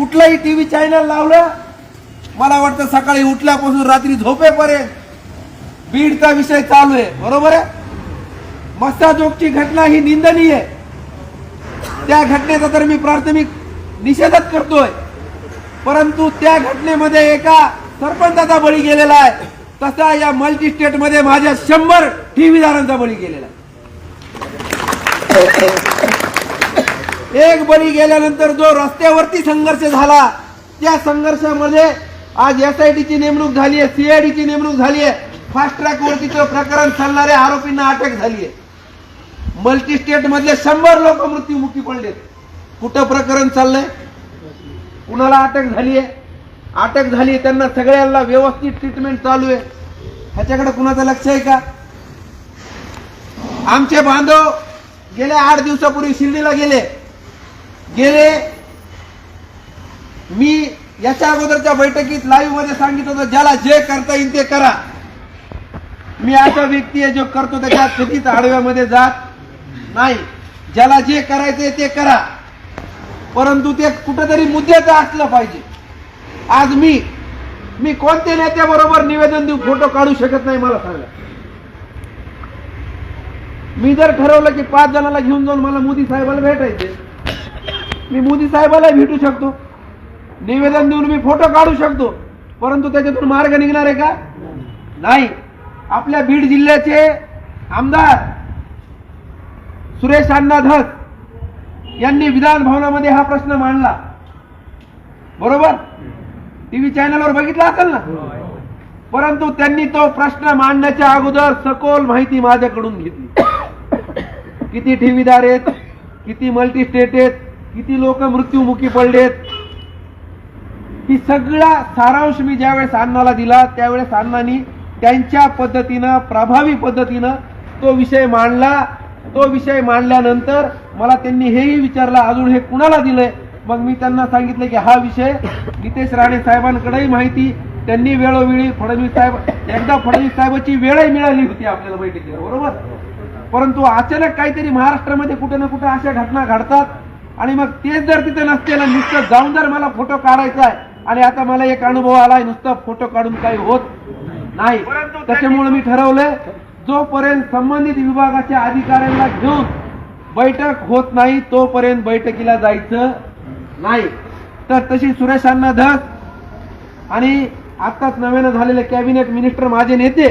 कुठलाही TV channel लावलं मला वाटतं सकाळी उठल्यापासून रात्री झोपेपर्यंत बीडचा विषय चालू आहे. बरोबर आहे? मस्ताजोगची घटना ही निंदनीय आहे. त्या घटनेचा तर मी प्राथमिक निषेधच करतोय. परंतु त्या घटनेमध्ये एका सरपंचाचा बळी गेलेला आहे. तसा या मल्टी स्टेटमध्ये माझ्या शंभर टीव्हीदारांचा बळी गेलेला आहे. एक बळी गेल्यानंतर जो रस्त्यावरती संघर्ष झाला त्या संघर्षामध्ये आज एस आय एसआयटीची नेमणूक झाली आहे सीआयडीची नेमणूक झाली आहे. फास्ट ट्रॅक वरती प्रकरण चालणाऱ्या आरोपींना अटक झाली आहे. मल्टी स्टेट मधले शंभर लोक मृत्यूमुखी पडलेत. कुठं प्रकरण चाललंय? कुणाला अटक झाली आहे? अटक झाली त्यांना सगळ्यांना व्यवस्थित ट्रीटमेंट चालू आहे. ह्याच्याकडे कुणाचं लक्ष आहे का? आमचे बांधव गेल्या आठ दिवसापूर्वी शिर्डीला गेले. गेले. मी याच्या अगोदरच्या बैठकीत लाईव्हमध्ये सांगितलं होतं ज्याला जे करता येईल ते करा. मी असा व्यक्ती आहे जो करतो त्याच्या कधीच आडव्यामध्ये जात नाही. ज्याला जे करायचंय ते करा. परंतु ते कुठंतरी मुद्द्याचं असलं पाहिजे. आज मी मी कोणत्या नेत्याबरोबर निवेदन देऊ फोटो काढू शकत नाही मला सांगा. मी जर ठरवलं की पाच जणाला घेऊन जाऊन मला मोदी साहेबाला भेटायचे मी मोदी साहेबाला भेटू शकतो. निवेदन देऊन मी फोटो काढू शकतो. परंतु त्याच्यातून मार्ग निघणार आहे का? नाही. आपल्या बीड जिल्ह्याचे आमदार सुरेश अण्णा धस यांनी विधान भवनामध्ये हा प्रश्न मांडला. बरोबर? टीव्ही चॅनलवर बघितला असेल ना? परंतु त्यांनी तो प्रश्न मांडण्याच्या अगोदर सखोल माहिती माझ्याकडून घेतली. किती ठेवीदार आहेत? किती मल्टी स्टेट आहेत? किती लोक मृत्यूमुखी पडलेत? ही सगळा सारांश मी ज्यावेळेस अण्णाला दिला त्यावेळेस अण्णांनी त्यांच्या पद्धतीनं प्रभावी पद्धतीनं तो विषय मांडला. तो विषय मांडल्यानंतर मला त्यांनी हेही विचारलं अजून हे कुणाला दिलंय? मग मी त्यांना सांगितलं की हा विषय नितेश राणे साहेबांकडेही माहिती. त्यांनी वेळोवेळी फडणवीस साहेब एकदा फडणवीस साहेबांची वेळही मिळाली होती आपल्याला बैठकीला बरोबर? परंतु अचानक काहीतरी महाराष्ट्रामध्ये कुठे ना कुठे अशा घटना घडतात. आणि मग तेच जर तिथे नसते ना नुसतं जाऊन जर मला फोटो काढायचा आहे. आणि आता मला एक अनुभव आलाय नुसतं फोटो काढून काही होत नाही. त्याच्यामुळे मी ठरवलंय जोपर्यंत संबंधित विभागाच्या अधिकाऱ्यांना घेऊन बैठक होत नाही तोपर्यंत बैठकीला जायचं नाही. तर तशी सुरेश अण्णा धस आणि आत्ताच नव्यानं झालेले कॅबिनेट मिनिस्टर माझे नेते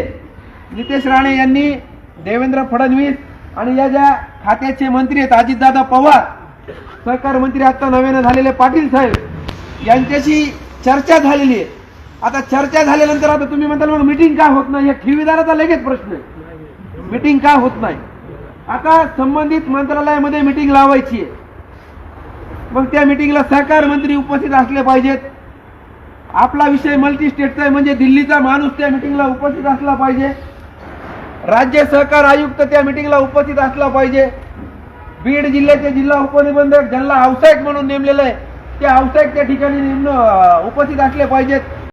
नितेश राणे यांनी देवेंद्र फडणवीस आणि या ज्या खात्याचे मंत्री आहेत अजितदादा पवार सहकार मंत्री आता नव्यानं झालेले पाटील साहेब यांच्याशी चर्चा झालेली आहे. आता चर्चा झाल्यानंतर आता तुम्ही म्हणताल मग मिटिंग का होत नाही? या ठेवीदाराचा लगेच प्रश्न आहे. मिटिंग का होत नाही? आता संबंधित मंत्रालयामध्ये मिटिंग लावायची आहे. मग त्या मिटिंगला सहकार मंत्री उपस्थित असले पाहिजेत. आपला विषय मल्टी स्टेटचा आहे म्हणजे दिल्लीचा माणूस त्या मिटिंगला उपस्थित असला पाहिजे. राज्य सहकार आयुक्त त्या मिटिंगला उपस्थित असला पाहिजे. बीड जिल्ह्याचे जिल्हा उपनिबंधक ज्यांना व्यावसायिक म्हणून नेमलेलं आहे. ते व्यावसायिक त्या ठिकाणी नेमणं उपस्थित असले पाहिजेत.